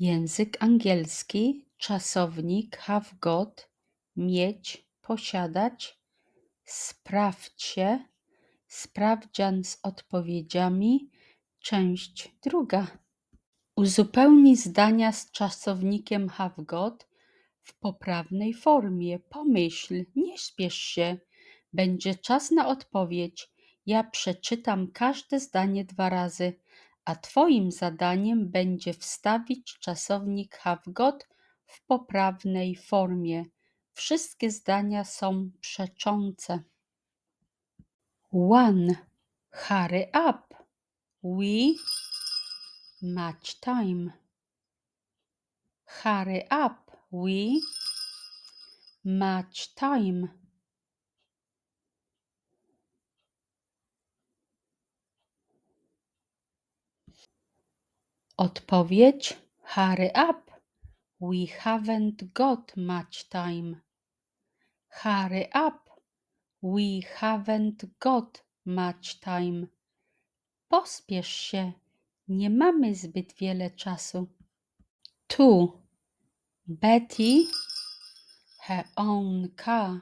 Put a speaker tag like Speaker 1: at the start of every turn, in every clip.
Speaker 1: Język angielski, czasownik have got, mieć, posiadać, sprawdźcie, sprawdzian z odpowiedziami, część druga. Uzupełnij zdania z czasownikiem have got w poprawnej formie. Pomyśl, nie śpiesz się. Będzie czas na odpowiedź. Ja przeczytam każde zdanie dwa razy, a Twoim zadaniem będzie wstawić czasownik have got w poprawnej formie. Wszystkie zdania są przeczące. One. Hurry up. We much time. Hurry up. We much time. Odpowiedź hurry up. We haven't got much time. Hurry up. We haven't got much time. Pospiesz się. Nie mamy zbyt wiele czasu. Two. Betty, her own car.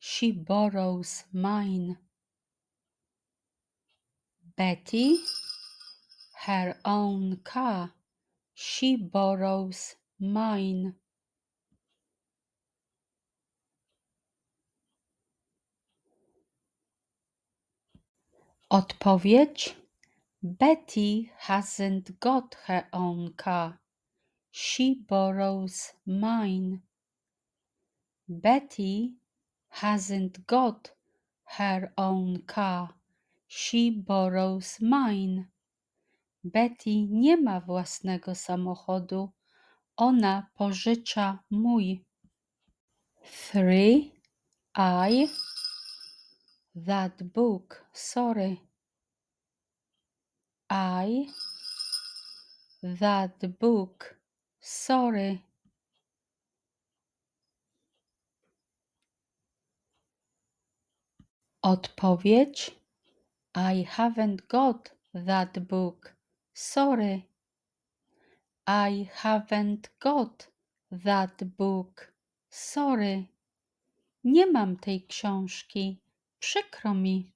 Speaker 1: She borrows mine. Betty, her own car. She borrows mine. Odpowiedź Betty hasn't got her own car. She borrows mine. Betty hasn't got her own car. She borrows mine. Betty nie ma własnego samochodu. Ona pożycza mój. Three. I. That book. Sorry. I. That book. Sorry. Odpowiedź I haven't got that book. Sorry. I haven't got that book. Sorry. Nie mam tej książki. Przykro mi.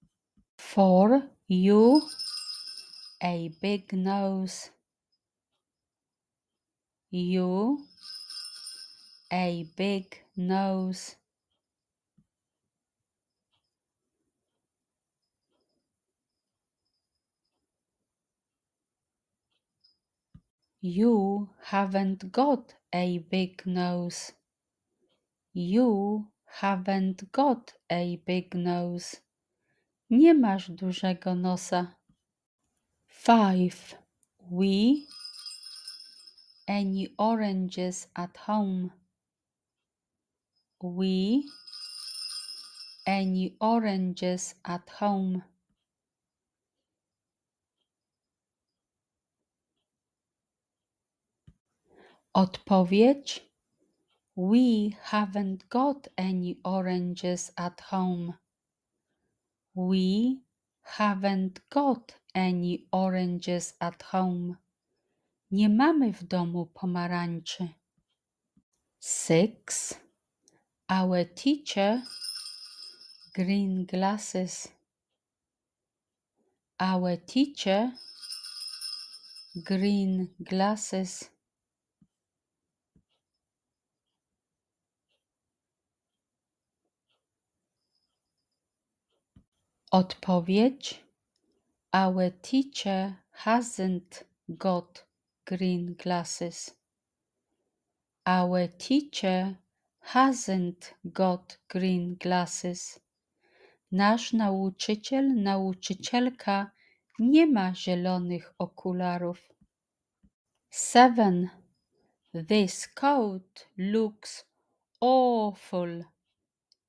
Speaker 1: For you a big nose. You a big nose. You haven't got a big nose. You haven't got a big nose. Nie masz dużego nosa. Five. We. Any oranges at home? We. Any oranges at home? Odpowiedź We haven't got any oranges at home. We haven't got any oranges at home. Nie mamy w domu pomarańczy. Six. Our teacher green glasses. Our teacher green glasses. Odpowiedź Our teacher hasn't got green glasses. Our teacher hasn't got green glasses. Nasz nauczyciel, nauczycielka nie ma zielonych okularów. Seven. This coat looks awful.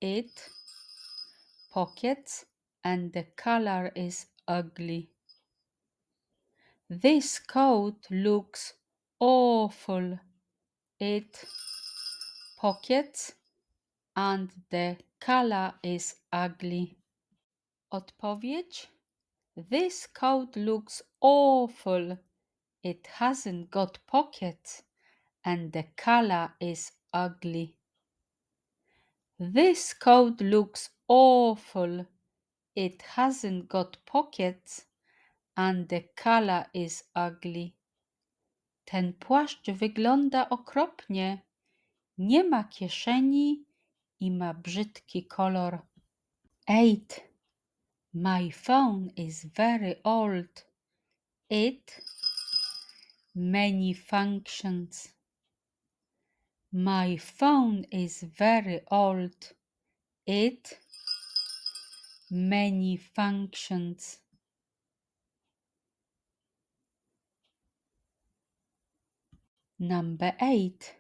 Speaker 1: It pockets and the color is ugly. This coat looks awful. It pockets and the color is ugly. Odpowiedź This coat looks awful. It hasn't got pockets. and the color is ugly. This coat looks awful. It hasn't got pockets and the color is ugly. Ten płaszcz wygląda okropnie. Nie ma kieszeni i ma brzydki kolor. 8. My phone is very old. It many functions. My phone is very old. It many functions. Number 8.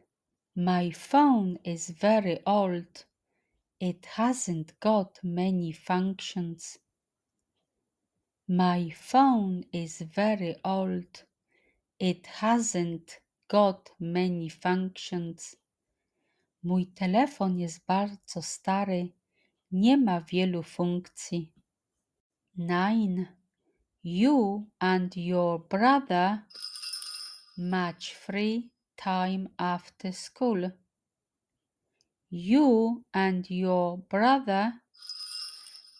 Speaker 1: My phone is very old. It hasn't got many functions. My phone is very old. It hasn't got many functions. Mój telefon jest bardzo stary, nie ma wielu funkcji. 9. You and your brother match free time after school. You and your brother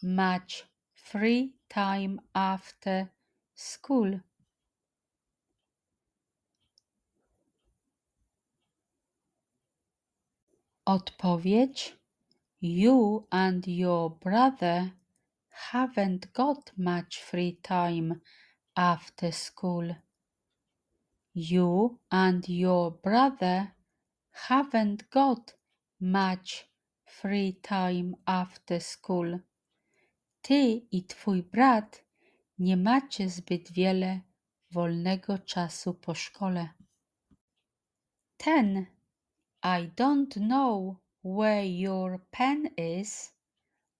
Speaker 1: match free time after school. Odpowiedź You and your brother haven't got much free time after school. You and your brother haven't got much free time after school. Ty i twój brat nie macie zbyt wiele wolnego czasu po szkole. Ten I don't know where your pen is.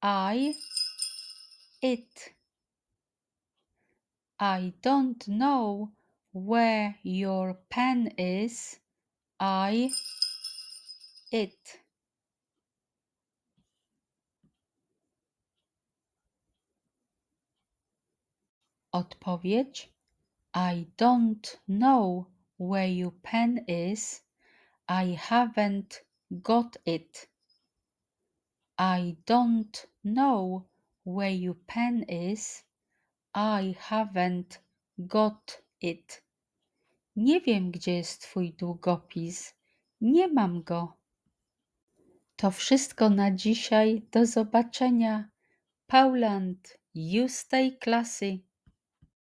Speaker 1: I it. I don't know where your pen is. I it. Odpowiedź I don't know where your pen is. I haven't got it. I don't know where your pen is. I haven't got it. Nie wiem, gdzie jest twój długopis. Nie mam go. To wszystko na dzisiaj. Do zobaczenia. Pauland, you stay classy.